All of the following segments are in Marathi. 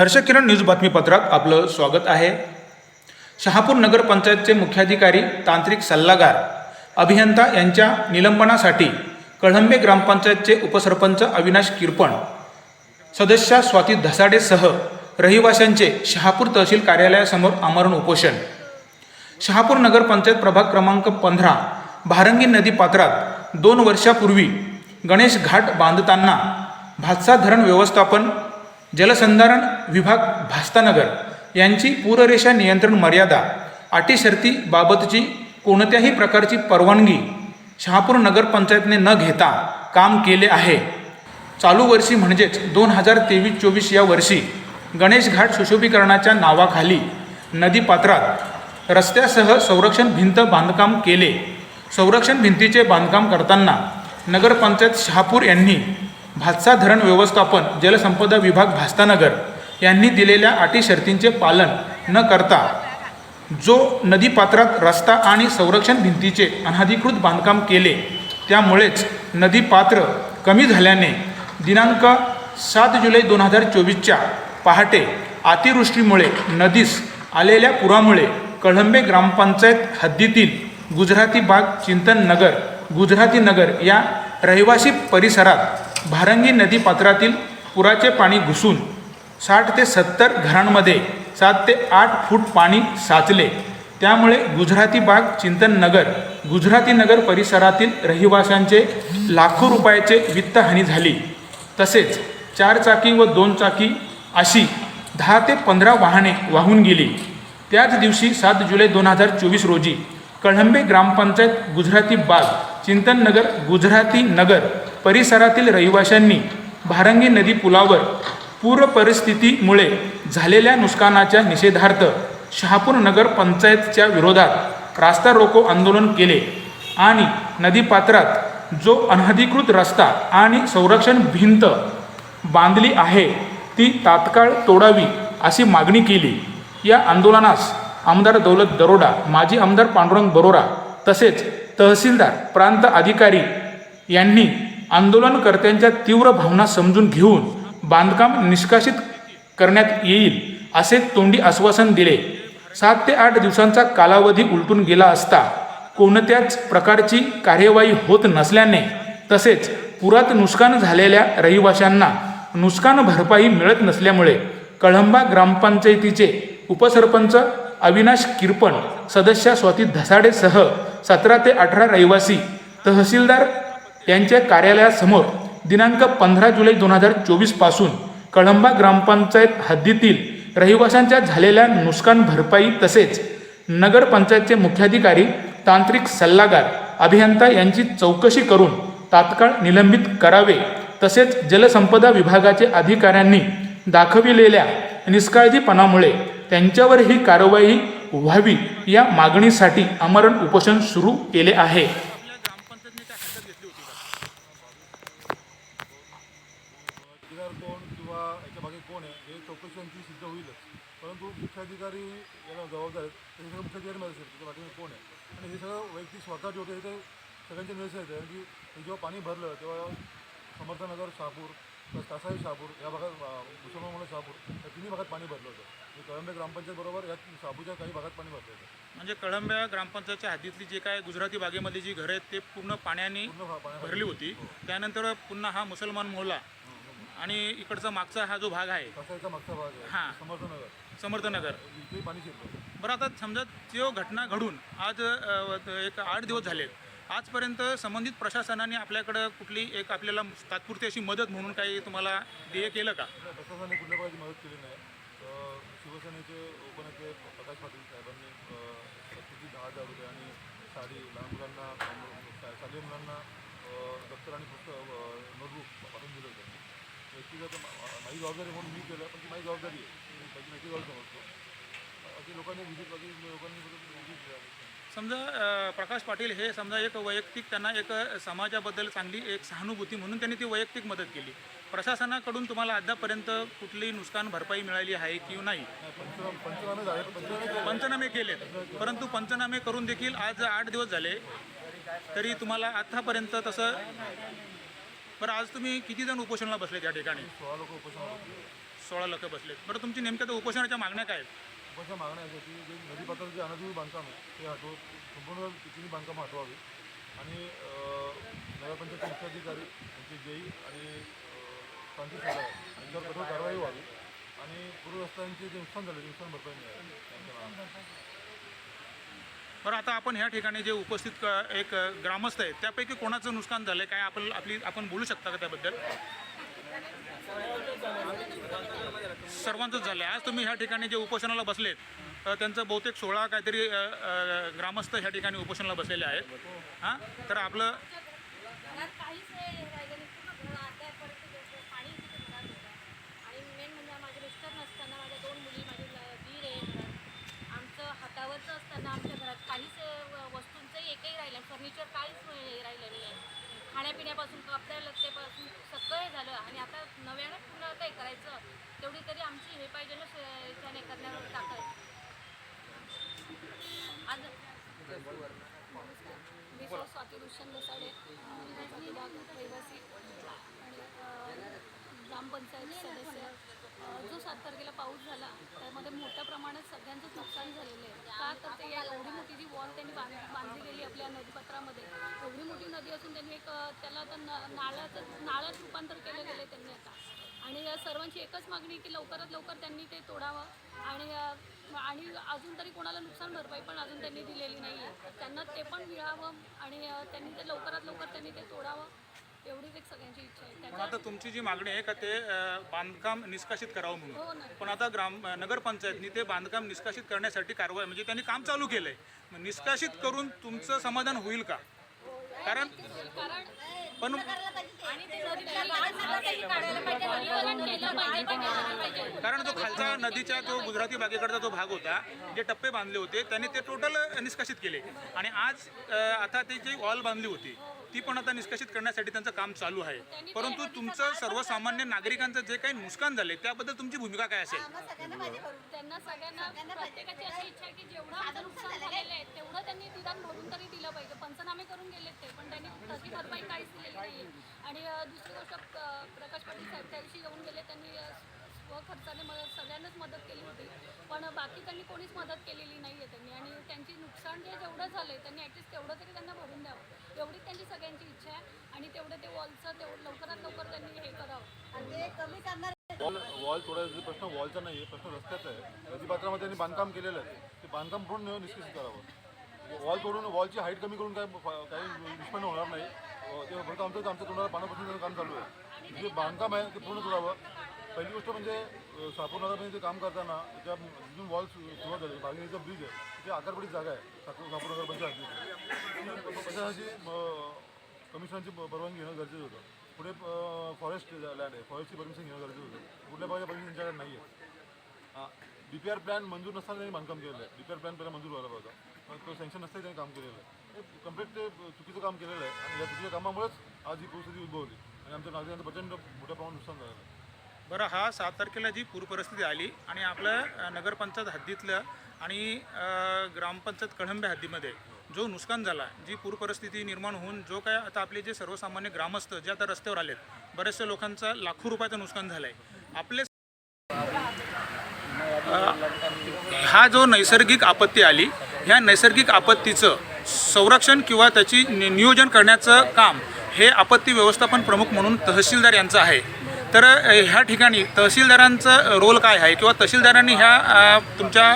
हर्षकिरण न्यूज बातमीपत्रात आपलं स्वागत आहे. शहापूर नगरपंचायतचे मुख्याधिकारी तांत्रिक सल्लागार अभियंता यांच्या निलंबनासाठी कळंबे ग्रामपंचायतचे उपसरपंच अविनाश किरपण सदस्या स्वाती धसाडेसह रहिवाशांचे शहापूर तहसील कार्यालयासमोर आमरण उपोषण. शहापूर नगरपंचायत प्रभाग क्रमांक पंधरा भारंगी नदी पात्रात दोन वर्षापूर्वी गणेश घाट बांधताना भातसा धरण व्यवस्थापन जलसंधारण विभाग भास्तानगर यांची पूररेषा नियंत्रण मर्यादा अटी बाबतची कोणत्याही प्रकारची परवानगी शहापूर नगरपंचायतने न घेता काम केले आहे. चालू वर्षी म्हणजेच दोन हजार तेवीस चोवीस या वर्षी गणेश घाट सुशोभीकरणाच्या नावाखाली नदीपात्रात रस्त्यासह संरक्षण भिंत बांधकाम केले. संरक्षण भिंतीचे बांधकाम करताना नगरपंचायत शहापूर यांनी भातसा धरण व्यवस्थापन जलसंपदा विभाग भास्तानगर यांनी दिलेल्या अटी शर्तींचे पालन न करता जो नदीपात्रात रस्ता आणि संरक्षण भिंतीचे अनधिकृत बांधकाम केले त्यामुळेच नदीपात्र कमी झाल्याने दिनांक सात जुलै दोन हजार चोवीसच्या पहाटे अतिवृष्टीमुळे नदीस आलेल्या पुरामुळे कळंबे ग्रामपंचायत हद्दीतील गुजराती बाग चिंतन नगर गुजराती नगर या रहिवासी परिसरात भारंगी नदीपात्रातील पुराचे पाणी घुसून साठ ते सत्तर घरांमध्ये सात ते आठ फूट पाणी साचले. त्यामुळे गुजराती बाग चिंतन नगर गुजराती नगर परिसरातील रहिवाशांचे लाखो रुपयाचे वित्तहानी झाली. तसेच चार चाकी व दोन चाकी अशी दहा ते पंधरा वाहने वाहून गेली. त्याच दिवशी सात जुलै दोन हजार चोवीस रोजी कळंबे ग्रामपंचायत गुजराती बाग चिंतन नगर गुजराती नगर परिसरातील रहिवाशांनी भारंगी नदी पुलावर पूर परिस्थितीमुळे झालेल्या नुकसानाच्या निषेधार्थ शहापूर नगर पंचायतच्या विरोधात रास्ता रोको आंदोलन केले आणि नदीपात्रात जो अनधिकृत रस्ता आणि संरक्षण भिंत बांधली आहे ती तात्काळ तोडावी अशी मागणी केली. या आंदोलनास आमदार दौलत दरोडा माजी आमदार पांडुरंग बरोरा तसेच तहसीलदार प्रांत अधिकारी यांनी आंदोलनकर्त्यांच्या तीव्र भावना समजून घेऊन बांधकाम निष्कासित करण्यात येईल असे तोंडी आश्वासन दिले. सात ते आठ दिवसांचा कालावधी उलटून गेला असता कोणत्याच प्रकारची कार्यवाही होत नसल्याने तसेच पुरात नुकसान झालेल्या रहिवाशांना नुकसान भरपाई मिळत नसल्यामुळे कळंबा ग्रामपंचायतीचे उपसरपंच अविनाश किरपण सदस्या स्वाती धसाडेसह सतरा ते अठरा रहिवासी तहसीलदार यांच्या कार्यालयासमोर दिनांक पंधरा जुलै दोन हजार चोवीसपासून कळंबा ग्रामपंचायत हद्दीतील रहिवाशांच्या झालेल्या नुकसान भरपाई तसेच नगरपंचायतचे मुख्याधिकारी तांत्रिक सल्लागार अभियंता यांची चौकशी करून तात्काळ निलंबित करावे तसेच जलसंपदा विभागाचे अधिकाऱ्यांनी दाखविलेल्या निष्काळजीपणामुळे त्यांच्यावर ही कारवाई व्हावी या मागणीसाठी आमरण उपोषण सुरू केले आहे ठेकेदार कोण किंवा याच्या मागे कोण आहे हे चौकशी त्यांची सिद्ध होईलच मुख्याधिकारी याला जबाबदार आहेत. हे सगळं मुख्याधिकारी माहिती असेल पाठीमागे कोण आहे? आणि हे सगळं वैयक्तिक स्वतः जे होते हे ते सगळ्यांचे निरसन येते कारण की हे जेव्हा पाणी भरलं तेव्हा समर्थनगर शहापूर प्लस कासाई शहापूर या भागात मुसलमान म्हणून शहापूर या तिन्ही भागात पाणी भरलं होतं. आणि कळंबे ग्रामपंचायत बरोबर या शहापूरच्या काही भागात पाणी भरलं होतं. म्हणजे कळंब्या ग्रामपंचायतच्या हद्दीतली जे काय गुजराती बागेमधली जी घरं आहेत ते पूर्ण पाण्याने पूर्ण भरली होती. त्यानंतर पुन्हा हा मुसलमान मोहल्ला आणि इकडचा मागचा हा जो भाग आहे. कासाईचा मागचा भाग हां. आहे समर्थनगर. समर्थनगर. इथे पाणी बरं आता समजा त्यो घटना घडून आज अ, एक आठ दिवस झालेत. आजपर्यंत संबंधित प्रशासनाने आपल्याकडं कुठली एक आपल्याला तात्पुरती अशी मदत म्हणून काही तुम्हाला देय केलं का? नाही, प्रशासनाने कुठल्या प्रकारची मदत केली नाही. अ, शिवसेनेचे उपनेते प्रकाश पाटील साहेबांनी अ, प्रत्येकी दहा हजार रुपये आणि साडी लहान मुलांना अ, शा- शालेय मुलांना दप्तर आणि पुस्तक नोटबुक पाठवून दिलं होतं. व्यक्तिगत मा- माझी जबाबदारी म्हणून मी केलं पण ती माझी जबाबदारी आहे. त्याची समजतो लोकांनी विजिट लोकांनी विजिट समजा प्रकाश पाटील हे समजा एक वैयक्तिक त्यांना एक समाजाबद्दल चांगली एक सहानुभूती म्हणून त्यांनी ती वैयक्तिक मदत केली. प्रशासनाकडून तुम्हाला अद्यापर्यंत कुठली नुकसान भरपाई मिळाली आहे किंवा नाही? पंचनामे केले केलेत. परंतु पंचनामे करून देखील आज आठ दिवस झाले. तरी तुम्हाला आतापर्यंत तसं बरं आज तुम्ही किती जण उपोषणाला बसले त्या ठिकाणी? सोळा लोक उपोषणाला सोळा लोक बसलेत. बरं तुमची नेमक्या त्या उपोषणाच्या मागण्या काय आहेत? मागण्या आहे की जे नदीपात्राचं जे अनधिकृत बांधकाम आहे ते हटव संपूर्ण तिन्ही बांधकाम हटवावी. आणि अं, नगरपंचायतचे मुख्याधिकारी त्यांचे जेई आणि सल्लागार यांच्यावर कठोर कारवाई व्हावी. आणि पूर्व रस्त्यांचे जे नुकसान झाले ते नुकसान भरपाई मिळावी. त्यांच्या नावाने. बरं आता आपण ह्या ठिकाणी जे उपस्थित क- एक ग्रामस्थ आहेत त्यापैकी कोणाचं नुकसान झालं काय आपण आपली आपण बोलू शकता का त्याबद्दल? सर्वांचंच झालं आहे आज तुम्ही ह्या ठिकाणी जे उपोषणाला बसलेत त्यांचं बहुतेक सोळा काहीतरी ग्रामस्थ ह्या ठिकाणी उपोषणाला बसलेले आहेत. हां? तर आपलं घरात काहीच हे राहिलं नाही पूर्ण घर अर्ध्यापर्यंत गेलं. पाणी तिथे घरात होतं आणि मेन म्हणजे माझे मिस्टर नसताना माझ्या दोन मुली माझी ल- दीर आहे घरात आमचं हातावरचं असताना आमच्या घरात काहीच अं, व- वस्तूंचंही एकही राहिलं फर्निचर काहीच हे राहिलं नाही आहे खाण्यापिण्यापासून कपड्या लत्तेपासून सगळं हे झालं आणि आता नव्यानं पुन्हा काही करायचं तेवढी तरी आमची हे पाहिजे ना श- त्याने करण्यावर टाकायचं आज मी सौ स्वाती भूषण दसाडे रहिवासी आणि ग्रामपंचायत सदस्य. जो सात तारखेला पाऊस झाला त्यामध्ये मोठ्या प्रमाणात सगळ्यांचंच नुकसान झालेलं आहे. का? तर ते या एवढी मोठी जी वॉल त्यांनी बांधली गेली आपल्या नदीपात्रामध्ये. एवढी मोठी नदी असून त्यांनी एक त्याला आता न नाळ्याचं नाळ्यात रूपांतर केलं गेलं त्यांनी आता. आणि या सर्वांची एकच मागणी की लवकरात लवकर त्यांनी ते तोडावं. आणि आणि अजून तरी कोणाला नुकसान भरपाई पण अजून त्यांनी दिलेली नाही आहे तर त्यांना ते पण मिळावं आणि त्यांनी ते लवकरात लवकर त्यांनी ते तोडावं एवढीच एक सगळ्यांची इच्छा आहे. पण आता तुमची जी मागणी आहे का ते बांधकाम निष्कासित करावं म्हणून? हो पण आता ग्राम नगरपंचायतनी ते बांधकाम निष्कासित करण्यासाठी कारवाई म्हणजे त्यांनी काम चालू केलंय. निष्कासित करून तुमचं समाधान होईल का? कारण पण आणि ते नदीतला भाग सुद्धा त्यांनी काढायला पाहिजे? नदीकरण केलं पाहिजे ते करायला पाहिजे. कारण जो खालचा नदीच्या जो गुजराती बागेकडचा जो भाग होता जे टप्पे बांधले होते त्यांनी ते टोटल निष्कासित केले. आणि आज आता ते जी वॉल बांधली होती ती पण आता निष्कासित करण्यासाठी त्यांचं काम चालू आहे. परंतु तुमचं सर्वसामान्य नागरिकांचं जे काही नुकसान झाले त्याबद्दल तुमची भूमिका काय असेल? त्यांना सगळ्यांना प्रत्येकाची अशी इच्छा आहे की जेवढं आमचं नुकसान झालेलं आहे. तेवढं त्यांनी निदान भरून तरी दिलं पाहिजे. पंचनामे करून गेलेत ते पण त्यांनी तशी भरपाई काहीच दिलेली नाही आणि दुसरी गोष्ट प्रकाश पाटील साहेब त्या दिवशी येऊन गेले त्यांनी स्वखर्चाने मदत सगळ्यांनाच मदत केली होती. पण बाकी त्यांनी कोणीच मदत केलेली नाही आहे त्यांनी. आणि त्यांची नुकसान जे जेवढं झालं त्यांनी ॲटलिस्ट तेवढं तरी त्यांना भरून द्यावं. एवढी त्यांची सगळ्यांची इच्छा आहे. आणि तेवढं ते वॉलचं तेवढं लवकरात लवकर त्यांनी हे करावं. वॉल वॉल तोडायचा प्रश्न वॉलचा नाही आहे प्रश्न रस्त्याचा आहे. नदीपात्रामध्ये त्यांनी बांधकाम केलेलं आहे. ते बांधकाम पूर्ण निष्कासित करावं. वॉल तोडून वॉलची हाईट कमी करून काय काही निष्पन्न होणार नाही. ते फक्त आमचं आमच्या तोंडाला पाण्यापासून काम चालू आहे. जे बांधकाम आहे ते पूर्ण तोडावं. पहिली गोष्ट म्हणजे सापूर नगरमध्ये ते काम करताना त्या जिथून वॉल सुरुवात झाली बागेचा ब्रिज आहे ते आकारपडीत जागा आहे सापूर शहापूर नगर पंचायत प्रशासनाची कमिशनरची परवानगी घेणं गरजेचं होतं. पुढे फॉरेस्ट लँड आहे फॉरेस्टची परमिशन घेणं गरजेचं होतं. कुठल्या प्रकारच्या परमिशन त्यांच्याकडे नाही आहे डी पी आर प्लॅन मंजूर नसताना त्यांनी बांधकाम केलेलं आहे. डी पी आर प्लॅन पहिला मंजूर व्हायला पाहिजे पण तो सँक्शन नसताना त्यांनी काम केलेलं आहे. कंप्लीट ते चुकीचं काम केलेलं आहे. आणि या चुकीच्या कामामुळेच आज ही परिस्थिती उद्भवली. आणि आमच्या नागरिकांचं प्रचंड मोठ्या प्रमाणात नुकसान झालेलं आहे. बरं हा सात तारखेला जी पूर परिस्थिती आली आणि आपलं नगरपंचायत हद्दीतलं आणि ग्रामपंचायत कळंबे हद्दीमध्ये जो नुकसान झाला जी पूर परिस्थिती निर्माण होऊन जो काय आता आपले जे सर्वसामान्य ग्रामस्थ जे आता रस्त्यावर आलेत बऱ्याचशा लोकांचं लाखो रुपयाचं नुकसान झालं आहे आपले हा जो नैसर्गिक आपत्ती आली ह्या नैसर्गिक आपत्तीचं संरक्षण किंवा त्याची नि- नियोजन करण्याचं काम हे आपत्ती व्यवस्थापन प्रमुख म्हणून तहसीलदार यांचं आहे. तर ह्या ठिकाणी तहसीलदारांचं रोल काय आहे? किंवा तहसीलदारांनी ह्या तुमच्या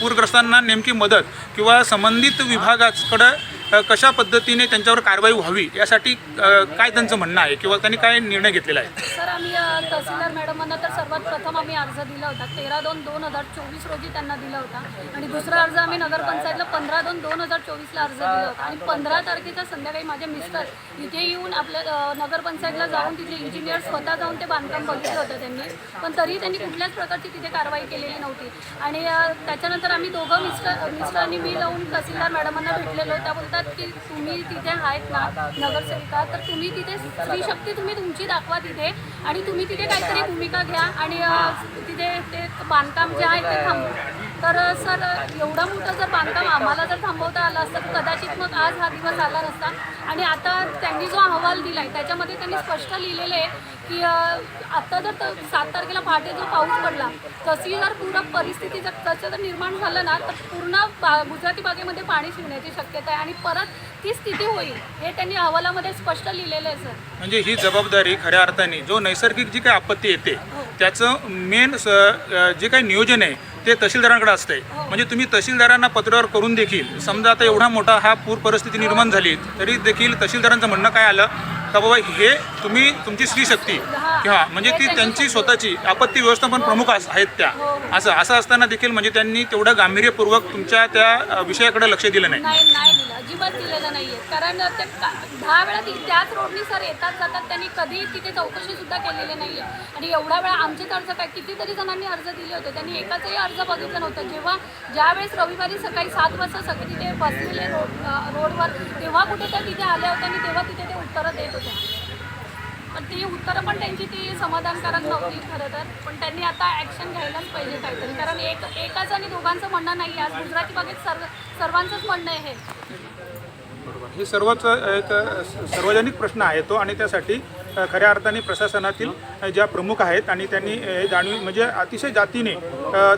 पूरग्रस्तांना नेमकी मदत किंवा संबंधित विभागाकडं कशा पद्धतीने त्यांच्यावर कारवाई व्हावी यासाठी काय त्यांचं म्हणणं आहे? किंवा त्यांनी काय निर्णय घेतलेला आहे? तर आम्ही तहसीलदार मॅडमांना तर सर्वात प्रथम आम्ही अर्ज दिला होता. तेरा दोन दोन हजार चोवीस रोजी त्यांना दिला होता. आणि दुसरा अर्ज आम्ही नगरपंचायतला पंधरा दोन दोन हजार चोवीसला अर्ज दिला होता. आणि पंधरा तारखेचा संध्याकाळी माझे मिस्टर इथे येऊन आपल्या नगरपंचायतला जाऊन तिथे इंजिनियर स्वतः जाऊन ते बांधकाम बघितलं होतं त्यांनी. पण तरीही त्यांनी कुठल्याच प्रकारची तिथे कारवाई केलेली नव्हती. आणि त्याच्यानंतर आम्ही दोघं मिस्टर मिस्टर आणि मी जाऊन तहसीलदार मॅडमांना भेटलेलो त्या बोलतात की तुम्ही तिथे आहेत ना नगरसेविका तर तुम्ही तिथे स्त्री शक्ती तुम्ही तुमची दाखवा तिथे. आणि तुम्ही तिथे काहीतरी भूमिका घ्या आणि तिथे ते बांधकाम जे आहे ते थांबवा. तर सर एवढं मोठं जर बांधकाम आम्हाला जर थांबवता आलं असतं तर कदाचित मग आज हा दिवस आला नसता. आणि आता त्यांनी जो अहवाल दिला आहे त्याच्यामध्ये त्यांनी स्पष्ट लिहिलेलं आहे की अ, आता जर सात तारखेला पहाटे जो पाऊस पडला तशी जर पूर्ण परिस्थिती जर तसं जर निर्माण झालं ना तर पूर्ण बा गुजराती बागेमध्ये पाणी शिरण्याची शक्यता आहे आणि परत ती स्थिती होईल हे त्यांनी अहवालामध्ये स्पष्ट लिहिलेलं आहे सर. म्हणजे ही जबाबदारी खऱ्या अर्थाने जो नैसर्गिक जी काही आपत्ती येते त्याचं मेन जे काही नियोजन आहे ते तहसीलदारांकडे असते. म्हणजे तुम्ही तहसीलदारांना पत्रावर करून देखील समजा आता एवढा मोठा हा पूर परिस्थिती निर्माण झाली तरी देखील तहसीलदारांचं म्हणणं काय आलं? का बाबा हे तुम्ही तुमची स्त्री शक्ती. किंवा म्हणजे ती त्यांची स्वतःची आपत्ती व्यवस्थापन प्रमुख अस- आहेत त्या. असं असं असताना देखील म्हणजे त्यांनी तेवढं गांभीर्यपूर्वक तुमच्या त्या विषयाकडे लक्ष दिलं नाही नाही नाही दिलं अजिबात दिलेलं नाही आहे कारण ते का- दहा वेळा ती त्याच रोडनी सर येतात जातात त्यांनी कधी तिथे चौकशीसुद्धा केलेली नाही आहे आणि एवढा वेळा आमचेच अर्ज काय कितीतरी जणांनी अर्ज दिले होते. त्यांनी एकाचही अर्ज बघितलं नव्हतं. जेव्हा ज्यावेळेस रविवारी सकाळी सात वाजता सगळे तिथे बसलेले रोड रोडवर तेव्हा कुठे त्या तिथे आल्या होत्या आणि तेव्हा तिथे ते उत्तरं देत होत्या पण ती उत्तरं पण त्यांची ती समाधानकारक नव्हती खरं तर. पण त्यांनी आता ॲक्शन घ्यायलाच पाहिजे काहीतरी. कारण एक एकाच आणि दोघांचं म्हणणं नाही आज गुजराती बागेत सर्व सर्वांचंच म्हणणं आहे हे. बरोबर. हे सर्वच एक सार्वजनिक प्रश्न आहे तो आणि त्यासाठी खऱ्या अर्थाने प्रशासनातील ज्या प्रमुख आहेत आणि त्यांनी जाणीव म्हणजे अतिशय जातीने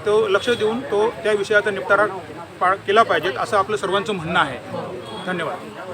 तो लक्ष देऊन तो त्या विषयाचा निपटारा पा केला पाहिजेत असं आपलं सर्वांचं म्हणणं आहे. धन्यवाद.